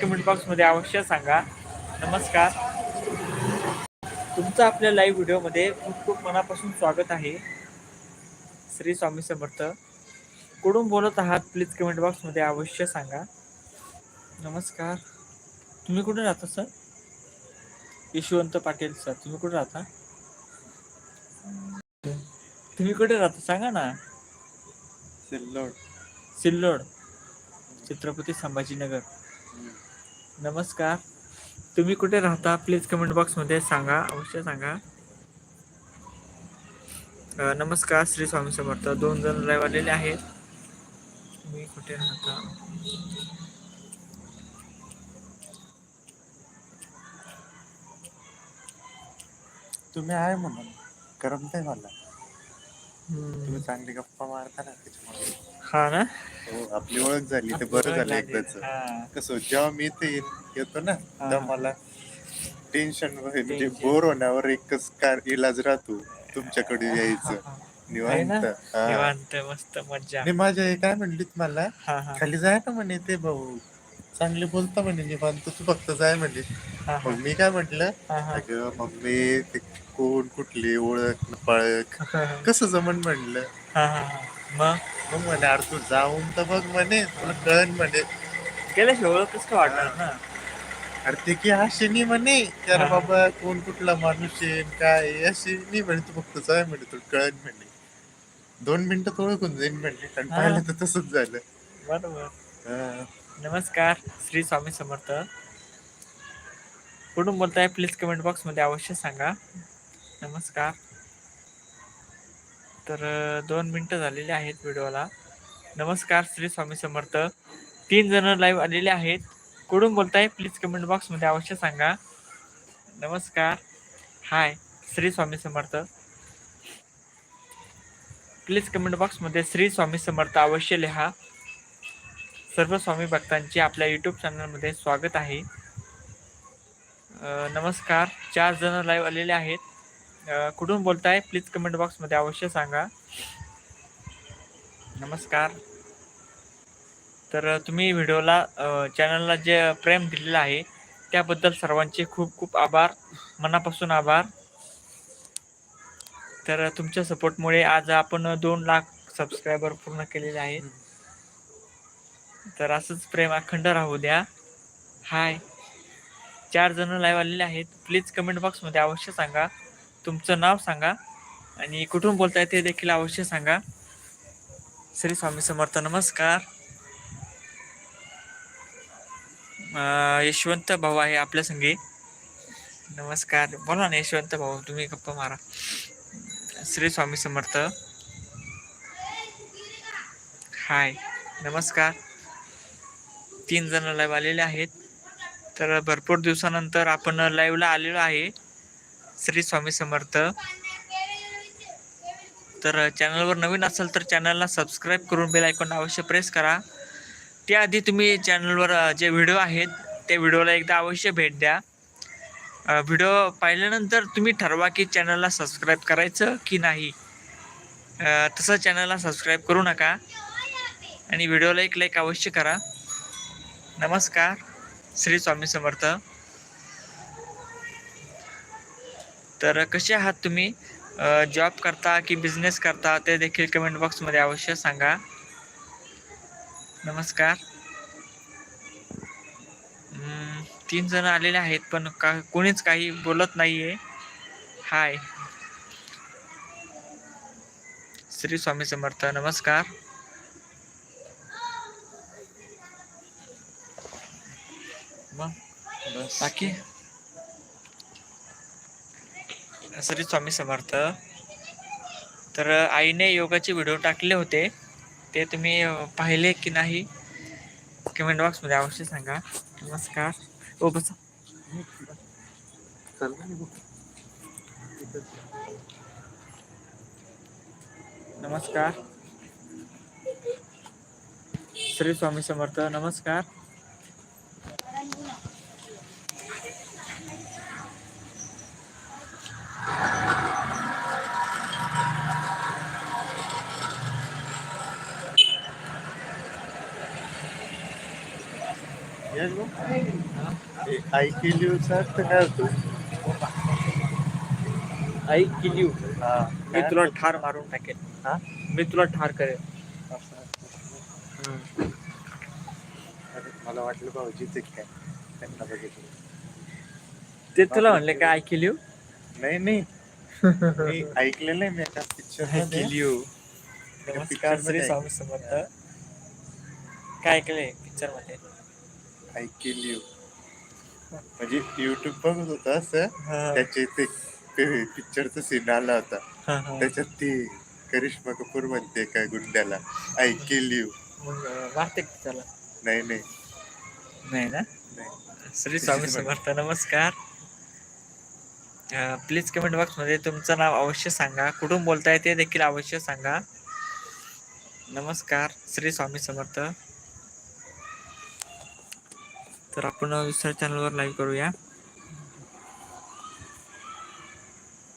Comment बॉक्समध्ये अवश्य सांगा. नमस्कार. तुमचं आपल्या लाईव्ह व्हिडिओमध्ये खूप खूप मनापासून स्वागत आहे. श्री स्वामी समर्थ. कुठून बोलत आहात प्लीज कमेंट बॉक्समध्ये अवश्य सांगा. नमस्कार. तुम्ही कुठे राहता सर यशवंत पाटील सर तुम्ही कुठे राहता? तुम्ही कुठे राहता सांगा ना. सिल्लोड. सिल्लोड. छत्रपती संभाजीनगर. नमस्कार. तुम्ही कुठे राहता? प्लीज कमेंट बॉक्समध्ये सांगा. अवश्य सांगा. नमस्कार श्री स्वामी समर्थ. दोन जण लाईव्ह आलेले आहेत. तुम्ही कुठे राहता? तुम्ही आहे म्हणून. करमत मला तुम्ही चांगली गप्पा मारता ना त्याच्यामुळे. हा ना? हो आपली ओळख झाली ते बरं झालं एकदाच. हा. कसं जेव्हा मी इथे येत- ना तेव्हा मला टेन्शन म्हणजे Tension. बोर होण्यावर एकच कार इलाज राहतो तुमच्याकडे यायचं. निवांत. हा. निवांत मस्त मज्जा. आणि माझ्या हे काय म्हणलीत मला हा हा. खाली जाय ना म्हणे ते भाऊ. चांगले बोलता म्हणे निवांत तू फक्त जाय म्हणे. हा मग मी काय म्हटलं? हा हा. अगं मम्मी ते कोण कुठली ओळख न पाळख हा कसं जमन म्हणलं? हा हा. मग? मग म्हणे अरे तू जाऊन तर बघ म्हणे तुला कळन म्हणे. गेल्याशिवाय ओळखच का वाटणार? ना अरे ते की अशी नाही म्हणे अरे हा. बाबा कोण कुठला माणूस आहे काय आहे, अशी नाही म्हणे तू फक्त जाय म्हणे तुला कळन म्हणे. दोन मिनिटं ओळखून जाईन म्हणे आणि हा. पाहिलं तर तसंच झालं. बरोबर. हा. नमस्कार श्री स्वामी समर्थ. कुठून बोलताय प्लीज कमेंट बॉक्समध्ये अवश्य सांगा. नमस्कार. तर दोन मिनटं झालेले आहेत व्हिडिओला. नमस्कार श्री स्वामी समर्थ. तीन जण लाईव्ह आलेले आहेत. कुठून बोलताय? प्लीज कमेंट बॉक्समध्ये अवश्य सांगा. नमस्कार. Hi Shri Swami Samarth. Please comment बॉक्समध्ये श्री स्वामी समर्थ अवश्य लिहा. सर्व स्वामी भक्तांचे आपल्या यूट्यूब चॅनलमध्ये स्वागत आहे. नमस्कार. चार जण लाईव्ह आलेले आहेत. कुठून बोलताय? प्लीज कमेंट बॉक्समध्ये अवश्य सांगा. नमस्कार. तर तुम्ही व्हिडिओला चॅनलला जे प्रेम दिलेलं आहे त्याबद्दल सर्वांचे खूप खूप आभार. मनापासून आभार. तर तुमच्या सपोर्टमुळे आज आपण दोन लाख सबस्क्रायबर पूर्ण केलेले आहेत. तर असंच प्रेम अखंड राहू द्या. हाय चार जण लाईव्ह आलेले आहेत. प्लीज कमेंट बॉक्समध्ये अवश्य सांगा. तुमचं नाव सांगा आणि कुठून बोलताय ते देखील अवश्य सांगा. श्री स्वामी समर्थ नमस्कार. यशवंत भाऊ आहे आपल्या संगे. नमस्कार. बोला ना यशवंत भाऊ तुम्ही गप्पा मारा. श्री स्वामी समर्थ. हाय. नमस्कार. तीन जण लाईव्ह आलेले आहेत. तर भरपूर दिवसानंतर आपण लाईव्हला आलेलो आहे. श्री स्वामी समर्थ. तर चॅनलवर नवीन असेल तर चॅनलला सबस्क्राईब करून बेल आयकॉन अवश्य प्रेस करा. त्याआधी तुम्ही चॅनलवर जे व्हिडिओ आहेत त्या व्हिडिओला एकदा अवश्य भेट द्या. व्हिडिओ पाहिल्यानंतर तुम्ही ठरवा की चॅनलला सबस्क्राईब करायचं की नाही. तसं चॅनलला सबस्क्राईब करू नका आणि व्हिडिओला एक लाईक अवश्य करा. नमस्कार. श्री स्वामी समर्थ. तर कसे आहात तुम्ही? जॉब करता की बिझनेस करता ते देखील कमेंट बॉक्समध्ये अवश्य सांगा. नमस्कार. तीन जण आलेले आहेत पण का कोणीच काही बोलत नाहीये. हाय श्री स्वामी समर्थ नमस्कार. मग बाकी? श्री स्वामी समर्थ. तर आईने योगाचे व्हिडिओ टाकले होते. ते तुम्ही पाहिले की नाही कमेंट बॉक्समध्ये अवश्य सांगा. नमस्कार. ओ बसा. नमस्कार. श्री स्वामी समर्थ नमस्कार. आय किल अर्थ काय होतो? आई किल्यू हा. मी तुला ठार मारून टाकेन. हा? मी तुला ठार अरे, मला वाटलं भाऊजीच काय त्यांना बघितलं. ते तुला म्हणले काय आय किल्यू नाही नाही. मी ऐकलेलं आहे मी एका पिक्चर समर्थ. काय ऐकलंय पिक्चरमध्ये? आय किल यू म्हणजे युट्यूब बघत होता असं? हा, त्याचे ते पिक्चरचा सीन आला होता. त्याच्यात ती करिश्मा कपूर म्हणते काय गुंड्याला आय किल यू का त्याला? नाही नाही. नाही ना? श्री स्वामी समर्थ नमस्कार. प्लीज कमेंट बॉक्समध्ये तुमचं नाव अवश्य सांगा. कुठून बोलताय ते देखील अवश्य सांगा. नमस्कार श्री स्वामी समर्थ. तर आपण दुसऱ्या चॅनलवर लाईव्ह करूया.